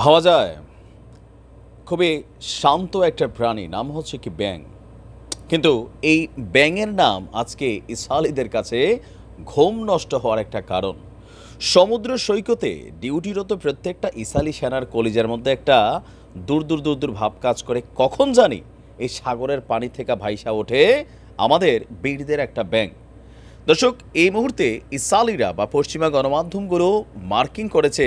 ভাবা যায়। খুবই শান্ত একটা প্রাণী, নাম হচ্ছে কি ব্যাং কিন্তু এই ব্যাঙের নাম আজকে ইসরায়েলিদের কাছে ঘুম নষ্ট হওয়ার একটা কারণ। সমুদ্র সৈকতে ডিউটিরত প্রত্যেকটা ইসালি সেনার কলিজার মধ্যে একটা দূর দূর দূর দূর ভাব কাজ করে। কখন জানি এই সাগরের পানি থেকে ভাইসা ওঠে আমাদের বীরদের একটা ব্যাং দর্শক, এই মুহূর্তে ইসালিরা বা পশ্চিমা গণমাধ্যমগুলো মার্কিং করেছে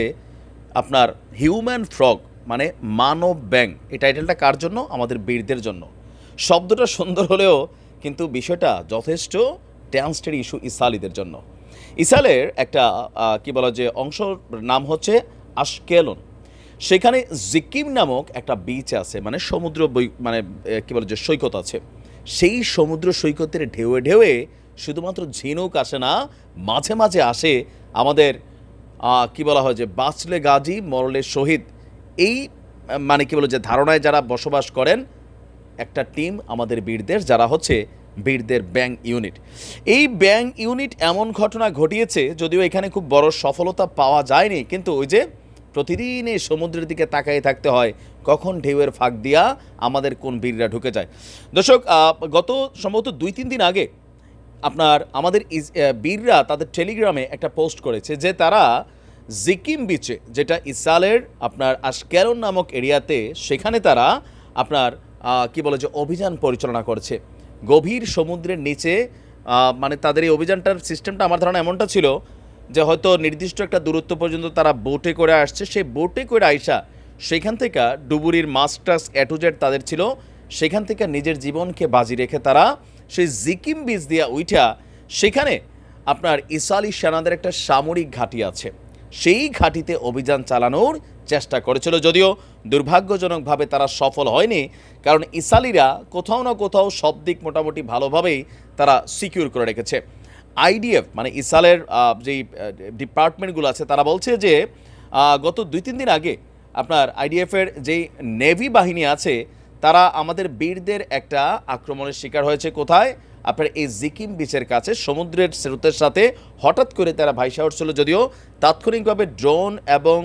আপনার হিউম্যান ফ্রগ মানে মানব ব্যাং এই টাইটেলটা কার জন্য? আমাদের বীরদের জন্য। শব্দটা সুন্দর হলেও কিন্তু বিষয়টা যথেষ্ট ট্যান্সটের ইস্যু ইসালিদের জন্য। ইসালের একটা কি বলা যে অংশ নাম হচ্ছে আশকেলন। সেখানে জিকিম নামক একটা বিচ আছে মানে সমুদ্র মানে কি বলে যে সৈকত আছে। সেই সমুদ্র সৈকতের ঢেউয়ে ঢেউয়ে শুধুমাত্র ঝিনুক আসে না, মাঝে মাঝে আসে আমাদের কি বলা হয় যে বাঁচলে গাজী, মরলে শহীদ। এই মানে কি বলে যে ধারণায় যারা বসবাস করেন, একটা টিম আমাদের বীরদের, যারা হচ্ছে বীরদের ব্যাংক ইউনিট। এই ব্যাংক ইউনিট এমন ঘটনা ঘটিয়েছে, যদিও এখানে খুব বড় সফলতা পাওয়া যায়নি, কিন্তু ওই যে প্রতিদিন এই সমুদ্রের দিকে তাকিয়ে থাকতে হয়, কখন ঢেউয়ের ফাঁক দিয়া আমাদের কোন বীররা ঢুকে যায়। দর্শক গত সম্ভবত দুই তিন দিন আগে আপনার, আমাদের বীররা তাদের টেলিগ্রামে একটা পোস্ট করেছে যে তারা জিকিম বিচে যেটা ইসালের আপনার আশকেরন নামক এরিয়াতে, সেখানে তারা আপনার কি বলে যে অভিযান পরিচালনা করছে। গভীর সমুদ্রের নিচে মানে তাদের এই অভিযানটার সিস্টেমটা আমার ধারণা এমনটা ছিল যে হয়তো নির্দিষ্ট একটা দূরত্ব পর্যন্ত তারা বোটে করে আসছে। সেই বোটে করে আইসা সেখান থেকে ডুবুরির মাস্টার্স অ্যাটুজেট তাদের ছিল। সেখান থেকে নিজের জীবনকে বাজি রেখে তারা সেই জিকিম বীজ দিয়া উইঠা সেখানে আপনার ইসালি সেনাদের একটা সামরিক ঘাঁটি আছে। সেই ঘাঁটিতে অভিযান চালানোর চেষ্টা করেছিল। যদিও দুর্ভাগ্যজনকভাবে তারা সফল হয়নি, কারণ ইসালিরা কোথাও না কোথাও সব দিক মোটামুটি ভালোভাবেই তারা সিকিউর করে রেখেছে। আইডিএফ মানে ইসালের যেই ডিপার্টমেন্টগুলো আছে, তারা বলছে যে গত দুই তিন দিন আগে আপনার আইডিএফের যেই নেভি বাহিনী আছে তারা আমাদের বীরদের একটা আক্রমণের শিকার হয়েছে কোথায়? আপনার এই জিকিম বিচের কাছে, সমুদ্রের স্রোতের সাথে হঠাৎ করে তারা ভাইসা উঠছিল যদিও তাৎক্ষণিকভাবে ড্রোন এবং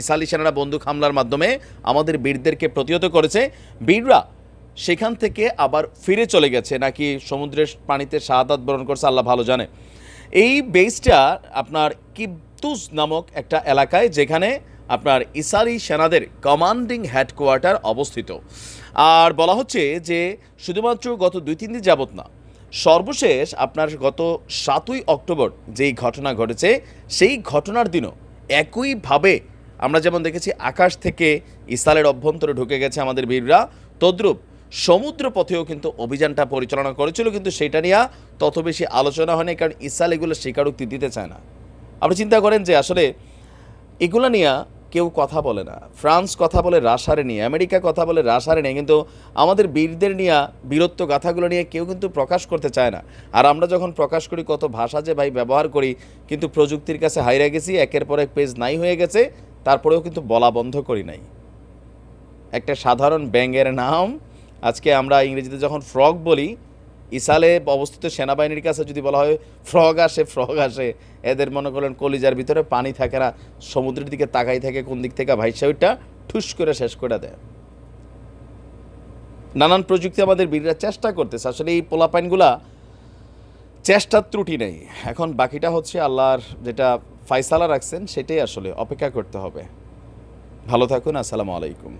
ইসালি সেনারা বন্দুক হামলার মাধ্যমে আমাদের বীরদেরকে প্রতিহত করেছে। বীররা সেখান থেকে আবার ফিরে চলে গেছে, নাকি সমুদ্রের পানিতে শাহাদাত বরণ করছে আল্লাহ ভালো জানে। এই বেসটা আপনার কিবতুস নামক একটা এলাকায় যেখানে আপনার ইসালি সেনাদের কমান্ডিং হেডকোয়ার্টার অবস্থিত। আর বলা হচ্ছে যে, শুধুমাত্র গত দুই, তিন দিন যাবত না, সর্বশেষ আপনার গত সাতই অক্টোবর যেই ঘটনা ঘটেছে, সেই ঘটনার দিনও একইভাবে আমরা যেমন দেখেছি, আকাশ থেকে ইসালের অভ্যন্তরে ঢুকে গেছে আমাদের বীররা। তদ্রূপ সমুদ্র পথেও কিন্তু অভিযানটা পরিচালনা করেছিল, কিন্তু সেটা নিয়ে তত বেশি আলোচনা হয়নি, কারণ ইসাল এগুলো স্বীকারোক্তি দিতে চায় না। আপনি চিন্তা করেন যে, আসলে এগুলো নিয়ে কেউ কথা বলে না। ফ্রান্স কথা বলে রাশারে নিয়ে, আমেরিকা কথা বলে রাশারে নিয়ে, কিন্তু আমাদের বীরদের নিয়ে, বীরত্ব গাথাগুলো নিয়ে কেউ কিন্তু প্রকাশ করতে চায় না। আর আমরা যখন প্রকাশ করি, কত ভাষা যে ভাই ব্যবহার করি, কিন্তু প্রযুক্তির কাছে হাইরা গেছি, একের পর এক পেজ নাই হয়ে গেছে, তারপরেও কিন্তু বলা বন্ধ করি নাই। একটা সাধারণ ব্যাঙের নাম, আজকে আমরা ইংরেজিতে যখন ফ্রগ বলি ইসালে অবস্থিত সেনাবাহিনীর কাছে যদি বলা হয়, ফ্রগ আসে ফ্রগ আসে, এদের মনে করলেন কলিজার ভিতরে পানি থাকে না, সমুদ্রের দিকে তাকাই থাকে, কোন দিক থেকে ভাইসা ওইটা ঠুস করে শেষ করে দেয়। নানান প্রযুক্তি আমাদের বীররা চেষ্টা করতেছে, আসলে এই পোলাপাইনগুলা চেষ্টার ত্রুটি নেই। এখন বাকিটা হচ্ছে আল্লাহর যেটা ফাইসালা রাখছেন, সেটাই আসলে অপেক্ষা করতে হবে। ভালো থাকুন, আসসালামু আলাইকুম।